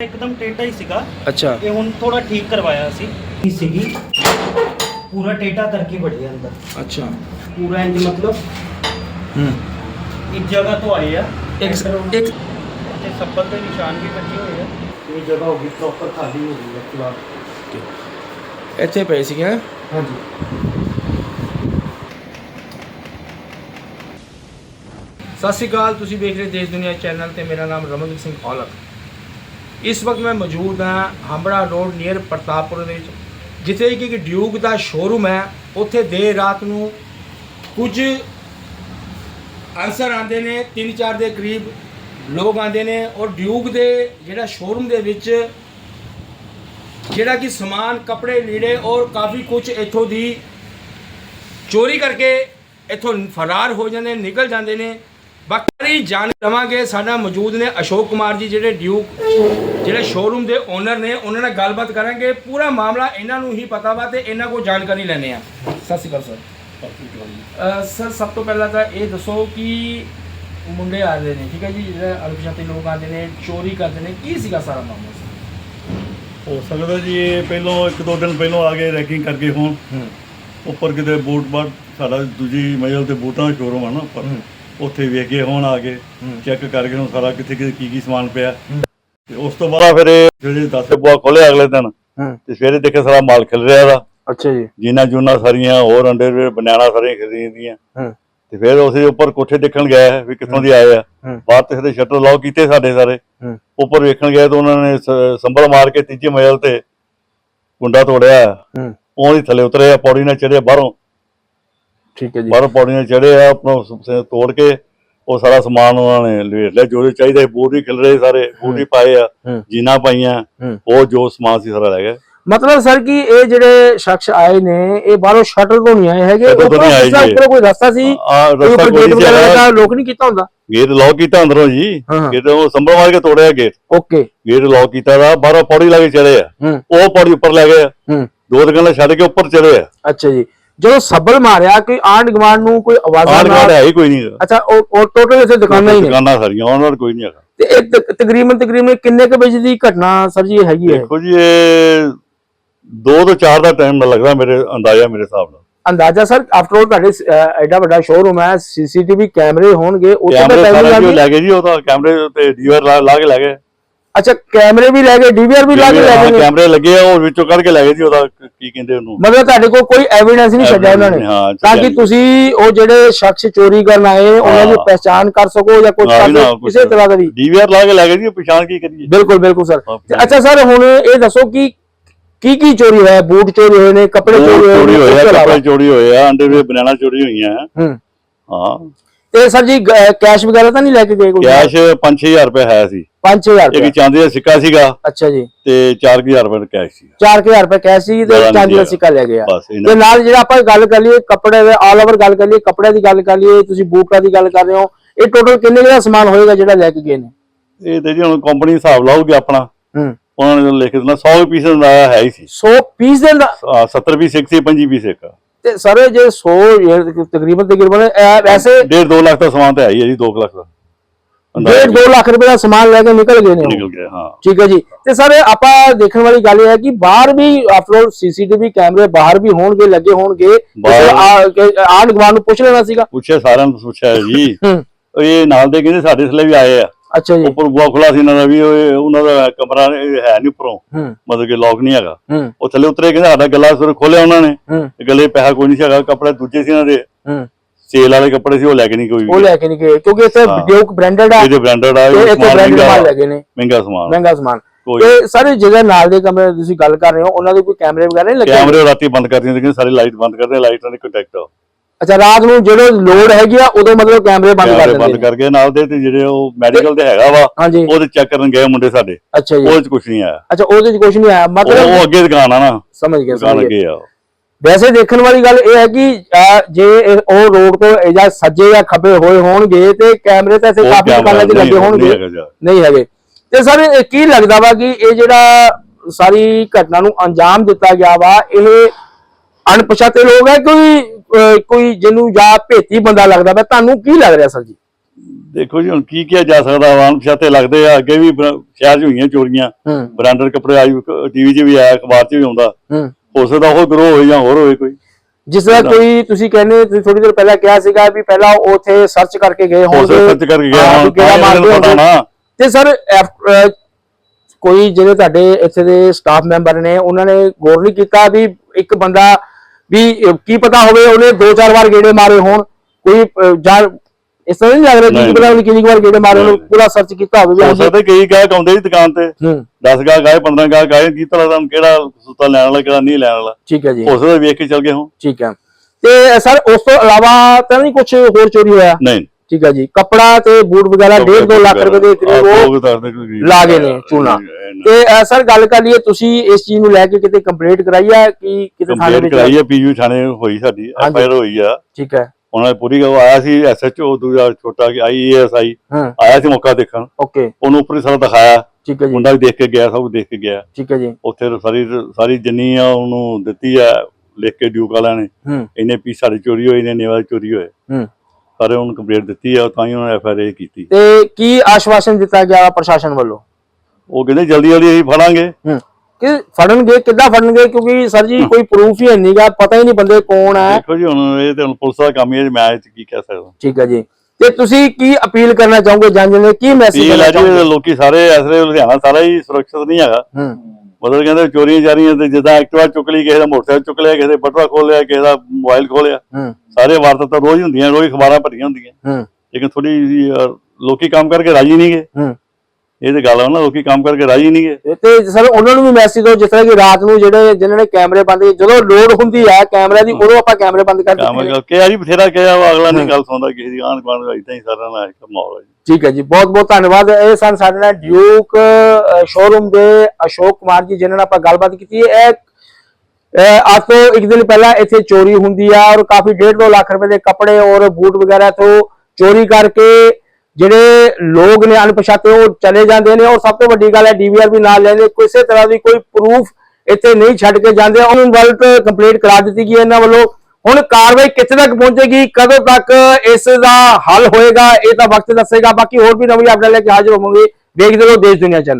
ਇੱਕਦਮ ਟੇਢਾ ਹੀ ਸੀਗਾ। ਅੱਛਾ। ਇਹ ਹੁਣ ਥੋੜਾ ਠੀਕ ਕਰਵਾਇਆ ਸੀ। ਇਹ ਸੀਗੀ ਪੂਰਾ ਟੇਢਾ ਕਰਕੇ ਵੜਿਆ ਅੰਦਰ। ਅੱਛਾ। ਪੂਰਾ ਇੰਜ ਮਤਲਬ ਹੂੰ। ਇੱਕ ਜਗ੍ਹਾ ਤੋਂ ਆਏ ਆ। ਇੱਕ ਇੱਕ ਤੇ ਸੱਬਲ ਦੇ ਨਿਸ਼ਾਨ ਵੀ ਬੱਜੇ ਹੋਏ ਆ। ਇਹ ਜਗ੍ਹਾ ਹੋ ਗਈ ਪ੍ਰੋਪਰ ਖਾਲੀ ਹੋ ਗਈ ਹੈ ਫਿਲਹਾਲ। ਇੱਥੇ ਪਏ ਸੀਗੇ? ਹੈਂ? ਹਾਂਜੀ। ਸਤਿ ਸ਼੍ਰੀ ਅਕਾਲ ਤੁਸੀਂ ਵੇਖ ਰਹੇ ਦੇਸ਼ ਦੁਨੀਆ ਚੈਨਲ ਤੇ ਮੇਰਾ ਨਾਮ ਰਮਨਦੀਪ ਸਿੰਘ ਔਲਖ। ਇਸ ਵਕਤ ਮੈਂ ਮੌਜੂਦ ਹਾਂ ਹੰਬੜਾ ਰੋਡ ਨੀਅਰ ਪ੍ਰਤਾਪਪੁਰ ਦੇ ਵਿੱਚ, ਜਿੱਥੇ ਕਿ ਇੱਕ ਡਿਊਕ ਦਾ ਸ਼ੋਰੂਮ ਹੈ। ਉੱਥੇ ਦੇਰ ਰਾਤ ਨੂੰ ਕੁਝ ਅਨਸਰ ਆਉਂਦੇ ਨੇ 3-4 ਦੇ ਕਰੀਬ ਲੋਕ ਆਉਂਦੇ ਨੇ ਔਰ ਡਿਊਕ ਦੇ ਜਿਹੜਾ ਸ਼ੋਰੂਮ ਦੇ ਵਿੱਚ ਜਿਹੜਾ ਕਿ ਸਮਾਨ, ਕੱਪੜੇ, ਲੀੜੇ ਔਰ ਕਾਫੀ ਕੁਝ ਇੱਥੋਂ ਦੀ ਚੋਰੀ ਕਰਕੇ ਇੱਥੋਂ ਫਰਾਰ ਹੋ ਜਾਂਦੇ ਨੇ, ਨਿਕਲ ਜਾਂਦੇ ਨੇ। ਬਾਕੀ ਜਾਣ ਲਵਾਂਗੇ ਸਾਡਾ ਮੌਜੂਦ ਨੇ ਅਸ਼ੋਕ ਕੁਮਾਰ ਜੀ ਜਿਹੜੇ ਡਿਊਕ ਜਿਹੜੇ ਸ਼ੋਰੂਮ ਦੇ ਓਨਰ ਨੇ ਉਹਨਾਂ ਨਾਲ ਗੱਲਬਾਤ ਕਰਾਂਗੇ। ਪੂਰਾ ਮਾਮਲਾ ਇਹਨਾਂ ਨੂੰ ਹੀ ਪਤਾ ਵਾ ਤੇ ਇਹਨਾਂ ਕੋਲ ਜਾਣਕਾਰੀ ਲੈਣੇ ਆ ਸਤਿ ਸ਼੍ਰੀ ਅਕਾਲ ਸਰ। ਸਰ ਸਭ ਤੋਂ ਪਹਿਲਾਂ ਤਾਂ ਇਹ ਦੱਸੋ ਕਿ ਮੁੰਡੇ ਆ ਰਹੇ ਨੇ ਠੀਕ ਹੈ ਜੀ? ਜਿਹੜੇ ਅਣਪਛਾਤੇ ਲੋਕ ਆਉਂਦੇ ਨੇ ਚੋਰੀ ਕਰਦੇ ਨੇ ਕੀ ਸੀਗਾ ਸਾਰਾ ਮਾਮਲਾ ਹੋ ਸਕਦਾ ਜੀ ਇਹ ਪਹਿਲੋਂ ਇੱਕ ਦੋ ਦਿਨ ਪਹਿਲੋਂ ਆ ਕੇ ਰੈਕਿੰਗ ਕਰਕੇ ਹੋਣ। ਉੱਪਰ ਕਿਤੇ ਬੂਟ ਬਾਟ ਸਾਡਾ ਦੂਜੀ ਮੰਜ਼ਿਲ ਤੇ ਬੂਟਾਂ ਸ਼ੋਰੂਮ ਆ ਨਾ ਉੱਪਰ। ਉੱਥੇ ਵੇਖ ਕੇ ਹੋਣ ਆ ਕੇ ਹੂੰ। ਚੈੱਕ ਕਰਕੇ ਹੁਣ ਸਾਰਾ ਕਿੱਥੇ ਕਿੱਥੇ ਕੀ ਕੀ ਸਮਾਨ ਪਿਆ। ਤੇ ਉਸ ਤੋਂ ਬਾਅਦ ਫਿਰ ਇਹ ਜਿਹੜੇ ਦਸੇ ਬੁਆ ਖੋਲੇ ਅਗਲੇ ਦਿਨ। ਤੇ ਸਵੇਰੇ ਦੇਖੇ ਸਾਰਾ ਮਾਲ ਖਿਲ ਰਿਹਾ ਦਾ ਅੱਛਾ ਜੀ। ਜੀਨਾ ਜੂਨਾ ਸਾਰੀਆਂ ਹੋਰ ਅੰਡਰਵੇਅਰ ਬਨਾਨਾ ਸਾਰੀਆਂ ਖਰੀਦੀਆਂ ਤੇ ਫਿਰ ਉਸੇ ਉੱਪਰ ਕੋਠੇ ਦੇਖਣ ਗਏ ਵੀ ਕਿੱਥੋਂ ਦੀ ਆਏ ਆ। ਬਾਹਰ ਤੇ ਸਾਡੇ ਸ਼ਟਰ ਲਾਕ ਕੀਤੇ ਸਾਡੇ ਸਾਰੇ। ਉੱਪਰ ਵੇਖਣ ਗਏ ਤਾਂ ਉਹਨਾਂ ਨੇ ਸੰਭਲ ਮਾਰ ਕੇ ਤੀਜੇ ਮੰਜ਼ਿਲ ਤੇ ਕੁੰਡਾ ਤੋੜਿਆ। ਹੂੰ। ਉਹਦੇ ਥੱਲੇ ਉਤਰੇ ਆ ਪੌੜੀ ਨਾਲ ਚੜ੍ਹੇ ਬਾਹਰੋਂ। ਠੀਕ ਹੈ ਜੀ। ਬਾਹਰੋਂ ਪੌੜੀ ਨਾਲ ਚੜ੍ਹੇ ਆ ਆਪਣਾ ਤੋੜ ਕੇ ਉਹ ਸਾਰਾ ਸਮਾਨ ਉਹਨਾਂ ਨੇ ਲਵੇਟ ਲਿਆ। ਜੋ ਜੋ ਚਾਹੀਦਾ ਸੀ ਬੂਟ ਵੀ ਖਿਲ ਰਹੇ ਸਾਰੇ ਬੂਟ ਵੀ ਪਾਏ ਆ ਜੀਨਾ ਪਾਈਆਂ ਉਹ ਜੋ ਸਮਾਨ ਸੀ ਸਾਰਾ ਲੈ ਗਏ। ਮਤਲਬ ਸਰ ਕਿ ਇਹ ਜਿਹੜੇ ਸ਼ਖਸ ਆਏ ਨੇ ਇਹ ਬਾਹਰੋਂ ਸ਼ਟਲ ਤੋਂ ਨਹੀਂ ਆਏ ਹੈਗੇ? ਉੱਪਰੋਂ ਕੋਈ ਰਸਤਾ ਸੀ? ਉੱਪਰ ਗੇਟ ਵਗੈਰਾ ਲੋਕ ਨਹੀਂ ਕੀਤਾ ਹੁੰਦਾ? ਗੇਟ ਲੌਕ ਕੀਤਾ ਅੰਦਰੋਂ ਜੀ। ਗੇਟ ਉਹ ਸੰਭਲ ਮਾਰ ਕੇ ਤੋੜਿਆ ਗੇਟ। ਓਕੇ। ਗੇਟ ਲੌਕ ਕੀਤਾ ਦਾ ਬਾਹਰੋਂ ਪੌੜੀ ਲਾ ਕੇ ਚੜੇ ਆ। ਉਹ ਪੌੜੀ ਉੱਪਰ ਲੈ ਗਏ ਦੋ ਦੁਕਾਨਾਂ ਛੱਡ ਕੇ ਉੱਪਰ ਚੜੇ ਆ। ਅੱਛਾ ਜੀ। ਜਦੋਂ ਸੱਬਲ ਮਾਰਿਆ ਕੋਈ ਆਂਡ ਗਵਾਂਡ ਨੂੰ ਕੋਈ ਆਵਾਜ਼ਾਂ ਆਣ ਨਾਲ ਹੈ ਹੀ ਕੋਈ ਨਹੀਂ ਅੱਛਾ ਉਹ ਟੋਟਲ ਇਥੇ ਦੁਕਾਨਾਂ ਹੀ ਨੇ। ਦੁਕਾਨਾਂ ਸਾਰੀਆਂ ਉਹਨਾਂ ਨਾਲ ਕੋਈ ਨਹੀਂ ਹੈਗਾ। ਤੇ ਇਹ ਤਕ- ਤਕਰੀਬਨ ਤਕਰੀਬਨ ਕਿੰਨੇ ਕੁ ਵਜੇ ਦੀ ਘਟਨਾ ਸਰ ਜੀ ਇਹ ਹੈਗੀ ਹੈ? ਦੇਖੋ ਜੀ ਇਹ 2 ਤੋਂ 4 ਦਾ ਟਾਈਮ ਲੱਗਦਾ ਮੇਰੇ ਅੰਦਾਜ਼ਾ ਮੇਰੇ ਹਿਸਾਬ ਨਾਲ। ਅੰਦਾਜ਼ਾ ਸਰ ਆਫਟਰ ਆਲ ਤੁਹਾਡੇ ਸ- ਅਹ ਐਡਾ ਵੱਡਾ ਸ਼ੋਰੂਮ ਹੈ ਸੀਸੀਟੀਵੀ ਕੈਮਰੇ ਹੋਣਗੇ ਉੱਥੇ ਤਾਂ ਕੈਮਰੇ ਪਹਿਲਾਂ ਸਾਰੇ ਜੋ ਹੀ ਲੈ ਗਏ ਜੀ ਉਹ ਤਾਂ ਕੈਮਰੇ ਤੇ ਡੀਵਰ ਲਾ ਲਾ ਕੇ ਲੈ ਗਏ। ਅੱਛਾ ਕੈਮਰੇ ਵੀ ਲੈ ਗਏ ਡੀਵੀਆਰ ਵੀ ਲਾ ਕੇ ਲੈ ਗਏ। ਕੈਮਰੇ ਲੱਗੇ ਆ ਉਹ ਵਿੱਚੋਂ ਕੱਢ ਕੇ ਲੈ ਗਏ ਜੀ ਉਹਦਾ ਕ- ਕਹਿੰਦੇ ਉਹਨੂੰ? ਮਤਲਬ ਤੁਹਾਡੇ ਕੋਲ ਕੋਈ ਐਵੀਡੈਂਸ ਨਹੀਂ ਛੱਡਿਆ ਉਹਨਾਂ ਨੇ? ਤਾਂ ਕਿ ਤੁਸੀਂ ਉਹ ਜਿਹੜੇ ਸ਼ਖਸ ਚੋਰੀ ਕਰਨ ਆਏ ਉਹਨਾਂ ਦੀ। ਪਹਿਚਾਣ ਕਰ ਸਕੋ ਜਾਂ ਕੁਝ ਕਰ ਸਕੋ ਕਿਸੇ ਤਰ੍ਹਾਂ ਦਾ ਵੀ। ਡੀਵੀਆਰ ਲਾ ਕੇ ਲੈ ਗਏ ਜੀ ਪਛਾਣ ਕੀ ਕਰੀਏ? ਬਿਲਕੁਲ ਬਿਲਕੁਲ ਸਰ। ਅੱਛਾ ਸਰ ਹੁਣ ਇਹ ਦੱਸੋ ਕਿ ਕੀ ਕੀ ਚੋਰੀ ਹੋਇਆ? ਬੂਟ ਚੋਰੀ ਹੋਏ ਨੇ ਕੱਪੜੇ ਚੋਰੀ ਹੋਏ ਨੇ? ਕੱਪੜੇ ਚੋਰੀ ਹੋਏ ਆ ਅੰਡਰਵੇਅਰ ਬਨਾਨਾ ਚੋਰੀ ਹੋਈਆਂ ਹੂੰ। ਹਾਂ। ਤੇ ਸਰ ਜੀ ਕੈਸ਼ ਵਗੈਰਾ ਤਾਂ ਨਹੀਂ ਲੈ ਕੇ ਗਏ ਕੋਈ? ਕੈਸ਼ 5-6000 ਰੁਪਏ ਹੈ ਸੀ। 5000 ਇੱਕ ਰੁਪਏ ਚਾਂਦੀ ਦਾ ਸਿੱਕਾ ਸੀਗਾ। ਅੱਛਾ ਜੀ। ਤੇ 4000 ਰੁਪਏ ਦਾ ਕੈਸ਼ ਸੀ 4000 ਰੁਪਏ ਕੈਸ਼ ਸੀ ਤੇ ਚਾਂਦੀ ਦਾ। ਸਿੱਕਾ ਲੈ ਗਿਆ। ਬਸ ਤੇ ਇਹਨਾਂ ਨਾਲ ਜਿਹੜਾ ਆਪਾਂ ਗੱਲ ਕਰ ਲਈਏ ਕੱਪੜੇ ਦੇ ਆਲ ਓਵਰ ਗੱਲ ਕਰ ਲਈਏ ਕੱਪੜੇ ਦੀ ਗੱਲ ਕਰ ਲਈਏ ਤੁਸੀਂ ਬੂਟਾਂ ਦੀ ਗੱਲ ਕਰ ਰਹੇ ਹੋ ਇਹ ਟੋਟਲ ਕਿੰਨੇ ਕੁ ਦਾ ਸਮਾਨ ਹੋਏਗਾ ਜਿਹੜਾ ਲੈ ਕੇ ਗਏ ਨੇ? ਇਹ ਤੇ ਜੀ ਹੁਣ ਕੰਪਨੀ ਹਿਸਾਬ ਲਾਊਗੀ ਆਪਣਾ। ਹੂੰ। ਉਹਨਾਂ ਨੇ ਲਿਖ ਦੇਣਾ 100 ਪੀਸ ਦਾ ਹੈ ਹੀ ਸੀ। 100 ਪੀਸ ਦੇ ਅੰਦਰ? ਆਹ 70 ਪੀਸ ਇੱਕ ਸੀ 25 ਪੀਸ ਇੱਕ। ਤੇ ਸਰ ਜੇ 100 ਇਹ ਤਕਰੀਬਨ ਤਕਰੀਬਨ ਇਹ ਵੈਸੇ ਡੇਢ 2 ਲੱਖ ਦਾ ਸਮਾਨ ਤਾਂ ਹੈ ਹੀ ਹੈ ਜੀ 2 ਲੱਖ ਦਾ। ਡੇਢ 2 ਲੱਖ ਰੁਪਏ ਦਾ ਸਮਾਨ ਲੈ ਕੇ ਨਿਕਲ ਗਏ ਨੇ ਉਹ। ਨਿਕਲ ਗਿਆ ਹਾਂ। ਠੀਕ ਹੈ ਜੀ। ਤੇ ਸਰ ਆਪਾਂ ਦੇਖਣ ਵਾਲੀ ਗੱਲ ਇਹ ਹੈ ਕਿ ਬਾਹਰ ਵੀ ਆਫਟਰ ਸੀਸੀਟੀਵੀ ਕੈਮਰੇ ਬਾਹਰ ਵੀ ਹੋਣਗੇ ਲੱਗੇ ਹੋਣਗੇ। ਬਾਹਰ- ਗਵਾਨ ਨੂੰ ਪੁੱਛ ਲੈਣਾ ਸੀਗਾ। ਪੁੱਛਿਆ ਸਾਰਿਆਂ ਨੂੰ ਪੁੱਛਿਆ ਜੀ। ਹੂੰ। ਉਹ ਇਹ ਨਾਲ ਦੇ ਕਹਿੰਦੇ ਸਾਡੇ ਥੱਲੇ ਵੀ ਆਏ ਆ। ਅੱਛਾ ਜੀ। ਉੱਪਰ ਬੁਆ ਖੁੱਲਾ ਸੀ ਇਹਨਾਂ ਦਾ ਵੀ ਉਹ- ਉਹਨਾਂ ਦਾ ਕਮਰਾ ਇਹ ਹੈ ਨਹੀਂ ਉੱਪਰੋਂ। ਹੂੰ। ਮਤਲਬ ਕਿ ਲੌਕ ਨਹੀਂ ਹੈਗਾ। ਹੂੰ। ਉਹ ਥੱਲੇ ਉਤਰੇ ਕਹਿੰਦੇ ਸਾਡਾ ਗੱਲਾ ਸੁਰ ਖੋਲਿਆ ਉਹਨਾਂ ਨੇ। ਹੂੰ। ਤੇ ਗੱਲੇ ਪੈਸਾ ਕੋਈ ਨਹੀਂ ਸੀ ਹੈਗਾ ਕੱਪੜੇ ਦੂਜੇ ਸੀ ਇਹਨਾਂ ਦੇ। ਹੂੰ। ਸੇਲ ਵਾਲੇ ਕੱਪੜੇ ਸੀ ਉਹ ਲੈ ਕੇ ਨਹੀਂ ਕੋਈ ਉਹ ਵੀ ਲੈ ਕੇ ਨਹੀਂ ਗਏ ਕਿਉਂਕਿ ਇੱਥੇ ਹਾਂ। ਡਿਊਕ ਬ੍ਰਾਂਡਡ ਆ ਇਹਦੇ ਬ੍ਰਾਂਡਡ ਆ ਤੇ ਇਹ ਇੱਥੇ ਸਮਾਨ ਬ੍ਰਾਂਡਡ ਮਾਲ ਲੈ ਮਹਿੰਗਾ ਗਏ ਨੇ। ਮਹਿੰਗਾ ਸਮਾਨ। ਮਹਿੰਗਾ ਸਮਾਨ। ਕੋਈ ਤੇ ਸਾਰੇ ਜਿਹੜੇ ਨਾਲ ਦੇ ਕਮਰੇ ਤੁਸੀਂ ਗੱਲ ਕਰ ਰਹੇ ਹੋ ਉਹਨਾਂ ਦੇ ਕੋਈ ਕੈਮਰੇ ਵਗੈਰਾ ਨਹੀਂ ਲੱਗੇ? ਕੈਮਰੇ ਰਾਤੀ ਬੰਦ ਕਰ ਦਿੰਦੇ ਕਿ ਸਾਰੀ ਲਾਈਟ ਬੰਦ ਕਰਦੇ ਲਾਈਟਾਂ ਦੀ ਕੰਟੈਕਟ ਅੱਛਾ ਰਾਤ ਨੂੰ ਜਦੋਂ ਲੋਡ ਹੈਗੀ ਆ ਉਦੋਂ ਮਤਲਬ ਕੈਮਰੇ ਬੰਦ ਕਰ ਕੈਮਰੇ ਦਿੰਦੇ ਬੰਦ ਨੇ। ਕਰਕੇ ਨਾਲ ਦੇ ਤੇ ਜਿਹੜੇ ਉਹ ਮੈਡੀਕਲ ਤੇ ਹੈਗਾ ਵਾ ਹਾਂਜੀ। ਉਹਦੇ ਚੈੱਕ ਕਰਨ ਗਏ ਮੁੰਡੇ ਸਾਡੇ। ਅੱਛਾ ਜੀ। ਉਹਦੇ ਚ ਕੁਝ ਨਹੀਂ ਆਇਆ। ਅੱਛਾ ਉਹਦੇ ਚ ਕੁਝ ਨਹੀਂ ਆਇਆ ਉਹ ਮਤਲਬ ਉਹ ਅੱਗੇ ਦੁਕਾਨ ਆ ਨਾ। ਸਮਝ ਗਿਆ ਦੁਕਾਨ ਸਮਝ ਗਿਆ। ਅੱਗੇ ਆ ਉਹ। ਵੈਸੇ ਦੇਖਣ ਵਾਲੀ ਗੱਲ ਇਹ ਹੈ ਕਿ ਜੇ ਉਹ ਰੋਡ ਤੋਂ ਜਾਂ ਸੱਜੇ ਜਾਂ ਖੱਬੇ ਹੋਏ ਹੋਣਗੇ ਤੇ ਕੈਮਰੇ ਤਾਂ ਉਹ ਕਾਫੀ ਦੁਕਾਨਾਂ 'ਚ ਲੱਗੇ ਹੋਣਗੇ। ਨਹੀਂ ਹੈਗੇ ਤੇ ਸਰ ਕੀ ਲੱਗਦਾ ਵਾ ਕਿ ਇਹ ਜਿਹੜਾ ਸਾਰੀ ਘਟਨਾ ਨੂੰ ਅੰਜਾਮ ਦਿੱਤਾ ਗਿਆ ਵਾ ਇਹ ਅਣਪਛਾਤੇ ਲੋਕ ਹੈ ਕੋਈ ਕੋਈ ਜਿਹਨੂੰ ਜਾਂ ਭੇਤੀ ਬੰਦਾ ਲੱਗਦਾ ਵਾ? ਤੁਹਾਨੂੰ ਕੀ ਲੱਗ ਰਿਹਾ ਸਰ ਜੀ? ਦੇਖੋ ਜੀ ਹੁਣ ਕੀ ਕਿਹਾ ਜਾ ਸਕਦਾ ਆਵਾਮ ਛਾਤੇ ਲੱਗਦੇ ਆ। ਅੱਗੇ ਵੀ ਸ਼ਹਿਰ 'ਚ ਹੋਈਆਂ ਚੋਰੀਆਂ। ਹੂੰ। ਬ੍ਰਾਂਡਡ ਕੱਪੜੇ ਆਈ ਟੀਵੀ 'ਚ ਵੀ ਆਇਆ ਅਖਬਾਰ 'ਚ ਵੀ ਆਉਂਦਾ। ਹੂੰ ਸਕਦਾ ਉਹ ਗਰੋ ਹੋਏ ਜਾਂ ਹੋਰ ਹੋਏ ਕੋਈ? ਜਿਸ ਤਰ੍ਹਾਂ ਕੋਈ ਤੁਸੀਂ ਕਹਿੰਦੇ ਤੁਸੀਂ ਥੋੜੀ ਦੇਰ ਪਹਿਲਾਂ ਕਿਹਾ ਸੀਗਾ ਵੀ ਪਹਿਲਾਂ ਉੱਥੇ ਸਰਚ ਕਰਕੇ ਗਏ ਹੋਣਗੇ। ਸੱਚ ਕਰਕੇ ਗਿਆ ਹਾਂ, ਕਿਹੜਾ ਮਾਰਦੇ ਨਾ। ਤੇ ਸਰ ਕੋਈ ਜਿਹੜੇ ਤੁਹਾਡੇ ਇੱਥੇ ਦੇ ਸਟਾਫ ਮੈਂਬਰ ਨੇ ਉਹਨਾਂ ਨੇ ਗੌਰ ਨਹੀਂ ਕੀਤਾ ਵੀ ਇੱਕ ਬੰਦਾ ਵੀ ਕੀ ਪਤਾ ਹੋਵੇ ਉਹਨੇ ਦੋ ਚਾਰ ਵਾਰ ਗੇੜੇ ਮਾਰੇ ਹੋਣ। ਕੋਈ ਜਾਂ ਇਸ ਤਰ੍ਹਾਂ ਨਹੀਂ ਲੱਗ ਰਿਹਾ ਨਹੀਂ, ਕਿ ਪਤਾ ਉਹਨੇ ਕਿੰਨੀ ਵਾਰ ਗੇੜੇ ਮਾਰੇ ਉਹਨੂੰ ਨਹੀਂ। ਪੂਰਾ ਸਰਚ ਕੀਤਾ ਹੋਵੇ ਹੋ ਸਕਦਾ ਕਈ ਗਾਹਕ ਆਉਂਦੇ ਸੀ ਦੁਕਾਨ ਤੇ। ਹੂੰ। 10 ਗਾਹਕ ਆਏ 15 ਗਾਹਕ ਆਏ ਕੀ ਤਰ੍ਹਾਂ ਦਾ ਕਿਹੜਾ ਸੁੱਤਾ ਲੈਣ ਵਾਲਾ ਕਿਹੜਾ ਨਹੀਂ ਲੈਣ ਵਾਲਾ। ਠੀਕ ਹੈ ਜੀ। ਹੋ ਸਕਦਾ ਵੇਖ ਕੇ ਚੱਲ ਗਏ ਹੋਣ। ਠੀਕ ਹੈ। ਤੇ ਸਰ ਉਸ ਤੋਂ ਇਲਾਵਾ ਤਾਂ ਨਹੀਂ ਕੁਝ ਹੋਰ ਚੋਰੀ ਹੋਇਆ? ਨਹੀਂ। ਠੀਕ ਹੈ ਜੀ। ਕੱਪੜਾ ਤੇ ਬੂਟ ਵਗੈਰਾ 1.5 2 ਲੱਖ ਰੁਪਏ ਦੇ ਕਰੀਬ ਉਹ ਲਾ ਗਏ ਨੇ ਚੂਨਾ। ਤੇ ਸਰ ਗੱਲ ਕਰ ਲਈਏ ਤੁਸੀਂ ਇਸ ਚੀਜ਼ ਨੂੰ ਲੈ ਕੇ ਕਿਤੇ ਕੰਪਲੇਂਟ ਕਰਾਈ ਹੈ ਕਿ ਕਿਤੇ ਥਾਣੇ ਵਿੱਚ ਕਰਾਈ ਹੈ ਪੀਯੂ ਥਾਣੇ ਹੋਈ ਸਾਡੀ। ਐਫਆਈਆਰ ਹੋਈ ਆ। ਠੀਕ ਹੈ। ਉਹਨਾਂ ਨੇ ਪੂਰੀ ਗੱਲ ਆਇਆ ਸੀ ਐਸਐਚਓ ਦੂਜਾ ਛੋਟਾ ਕਿ ਆਈਏਐਸਆਈ ਹਾਂ। ਆਇਆ ਸੀ ਮੌਕਾ ਦੇਖਣ। ਓਕੇ। ਉਹਨੂੰ ਉੱਪਰ ਹੀ ਸਾਰਾ ਦਿਖਾਇਆ। ਠੀਕ ਹੈ ਜੀ। ਮੁੰਡਾ ਵੀ ਦੇਖ ਕੇ ਗਿਆ ਸਭ ਦੇਖ ਕੇ ਗਿਆ। ਠੀਕ ਹੈ ਜੀ। ਉੱਥੇ ਸਾਰੀ ਸਾਰੀ ਜਿੰਨੀ ਆ ਉਹਨੂੰ ਦਿੱਤੀ ਆ ਲਿਖ ਕੇ ਡਿਊਕ ਵਾਲਿਆਂ ਨੇ ਇਹਨੇ ਪੀ ਸਾਡੀ ਚੋਰੀ ਹੋਈ ਨੇ ਨਿਵਾ ਚੋਰੀ ਹੋਏ। ਹੂੰ। ਸਾਰੇ ਉਹਨੂੰ ਕੰਪਲੇਂਟ ਦਿੱਤੀ ਆ ਤਾਂ ਹੀ ਉਹਨਾਂ ਐਫਆਈਆਰ ਕੀਤੀ। ਤੇ ਕੀ ਆਸ਼ਵਾਸਨ ਦਿੱਤਾ ਗਿਆ ਪ੍ਰਸ਼ਾਸਨ ਵੱਲੋਂ? ਉਹ ਕਹਿੰਦੇ ਜਲਦੀ ਜਲਦੀ ਅਸੀਂ ਫੜਾਂਗੇ। ਕਿ ਫੜਨਗੇ ਕਿੱਦਾਂ ਫੜਨਗੇ? ਕਿਉਂਕਿ ਸਰ ਜੀ ਕੋਈ ਪ੍ਰੂਫ ਹੀ ਨਹੀਂਗਾ ਪਤਾ ਹੀ ਨਹੀਂ ਬੰਦੇ ਕੌਣ ਹੈ। ਦੇਖੋ ਜੀ ਹੁਣ ਇਹ ਤੇ ਹੁਣ ਪੁਲਿਸ ਦਾ ਕੰਮ ਹੀ ਹੈ ਮੈਂ ਇਹ 'ਚ ਕੀ ਕਹਿ ਸਕਦਾ। ਠੀਕ ਹੈ ਜੀ। ਤੇ ਤੁਸੀਂ ਕੀ ਅਪੀਲ ਕਰਨਾ ਚਾਹੋਗੇ ਜੰਜ ਨੇ ਕੀ ਮੈਸੇਜ ਦੇਣਾ ਚਾਹੋਗੇ ਜੀ ਲੋਕੀ ਸਾਰੇ ਐਸਰੇ ਲੁਧਿਆਣਾ ਸਾਰਾ ਹੀ ਸੁਰੱਖਿਅਤ ਨਹੀਂ ਹੈਗਾ। ਮਤਲਬ ਕਹਿੰਦੇ ਚੋਰੀਆਂ ਜਾਰੀਆਂ ਤੇ ਜਿੱਦਾਂ ਐਕਟਿਵਾ ਚੁੱਕ ਲਈ ਕਿਸੇ ਦਾ ਮੋਟਰਸਾਈਕਲ ਚੁੱਕ ਲਿਆ ਕਿਸੇ ਦੇ ਬਟੂਆ ਖੋਲ ਲਿਆ ਕਿਸੇ ਦਾ ਮੋਬਾਈਲ ਖੋਲਿਆ ਹੂੰ। ਸਾਰੇ ਵਾਰਦਾਤਾਂ ਰੋਜ਼ ਹੁੰਦੀਆਂ ਰੋਜ਼ ਅਖਬਾਰਾਂ ਭਰੀਆਂ ਹੁੰਦੀਆਂ। ਲੇਕਿਨ ਥੋੜੀ ਲੋਕੀ ਕੰਮ ਕਰਕੇ ਰਾਜੀ ਨਹੀਂਗੇ ਇਹ ਤੇ ਗੱਲ ਆ ਨਾ ਲੋਕੀ ਕੰਮ ਕਰਕੇ ਰਾਜੀ ਨਹੀਂਗੇ ਤੇ- ਤੇ ਸਰ ਉਹਨਾਂ ਨੂੰ ਵੀ ਮੈਸੇਜ ਦਿਓ ਜਿਸ ਤਰ੍ਹਾਂ ਕਿ ਰਾਤ ਨੂੰ ਜਿਹੜੇ ਜਿਨ੍ਹਾਂ ਨੇ ਕੈਮਰੇ ਬੰਦ ਕੀਤੇ ਜਦੋਂ ਲੋਡ ਹੁੰਦੀ ਹੈ ਕੈਮਰੇ ਦੀ ਉਦੋਂ ਆਪਾਂ ਕੈਮਰੇ ਬੰਦ ਕਰ ਕੰਮ ਦਿੰਦੇ ਹਾਂ ਕਰਕੇ ਆ ਜੀ ਬਥੇਰਾ ਕਿਹਾ ਵਾ, ਅਗਲਾ ਨਹੀਂ ਗੱਲ ਸੁਣਦਾ ਕਿਸੇ ਦੀ ਆਣ ਗੁਆਂਢ ਇਦਾਂ ਹੀ ਸਾਰਾ ਨਾਲ ਇੱਕ ਮਾਹੌਲ ਹੈ ਜੀ। ਠੀਕ ਹੈ ਜੀ ਬਹੁਤ ਬਹੁਤ ਧੰਨਵਾਦ। ਇਹ ਸਨ ਸਾਡੇ ਨਾਲ ਡਿਊਕ ਸ਼ੋਰੂਮ ਦੇ ਅਸ਼ੋਕ ਕੁਮਾਰ ਜੀ ਜਿਨ੍ਹਾਂ ਨਾਲ ਆਪਾਂ ਗੱਲਬਾਤ ਕੀਤੀ ਹੈ। ਇਹ ਅੱਜ ਤੋਂ ਇੱਕ ਦਿਨ ਪਹਿਲਾਂ ਇੱਥੇ ਚੋਰੀ ਹੁੰਦੀ ਆ ਔਰ ਕਾਫੀ 1.5 ਲੱਖ ਰੁਪਏ ਦੇ ਕੱਪੜੇ ਔਰ ਬੂਟ ਵਗੈਰਾ ਤੋਂ ਚੋਰੀ ਕਰਕੇ ਜਿਹੜੇ ਲੋਕ ਨੇ, ਅਣਪਛਾਤੇ, ਉਹ ਚਲੇ ਜਾਂਦੇ ਨੇ। ਔਰ ਸਭ ਤੋਂ ਵੱਡੀ ਗੱਲ ਹੈ ਡੀਵੀਆਰ ਵੀ ਨਾਲ ਲੈਂਦੇ ਕਿਸੇ ਤਰ੍ਹਾਂ ਦੀ ਕੋਈ ਪ੍ਰੂਫ ਇੱਥੇ ਨਹੀਂ ਛੱਡ ਕੇ ਜਾਂਦੇ। ਉਹਨੂੰ ਵਰਲਡ ਕੰਪਲੀਟ ਕਰਾ ਦਿੱਤੀ ਗਈ ਹੈ ਇਹਨਾਂ ਵੱਲੋਂ। ਹੁਣ ਕਾਰਵਾਈ ਕਿੱਥੇ ਤੱਕ ਪਹੁੰਚੇਗੀ, ਕਦੋਂ ਤੱਕ ਇਸ ਦਾ ਹੱਲ ਹੋਏਗਾ, ਇਹ ਤਾਂ ਵਕਤ ਦੱਸੇਗਾ। ਬਾਕੀ ਹੋਰ ਵੀ ਨਵੀਂ ਅਪਡੇਟ ਲੈ ਕੇ ਹਾਜ਼ਰ ਹੋਵਾਂਗੇ। ਵੇਖਦੇ ਰਹੋ, ਦੇਸ਼ ਦੁਨੀਆ ਚੈਨਲ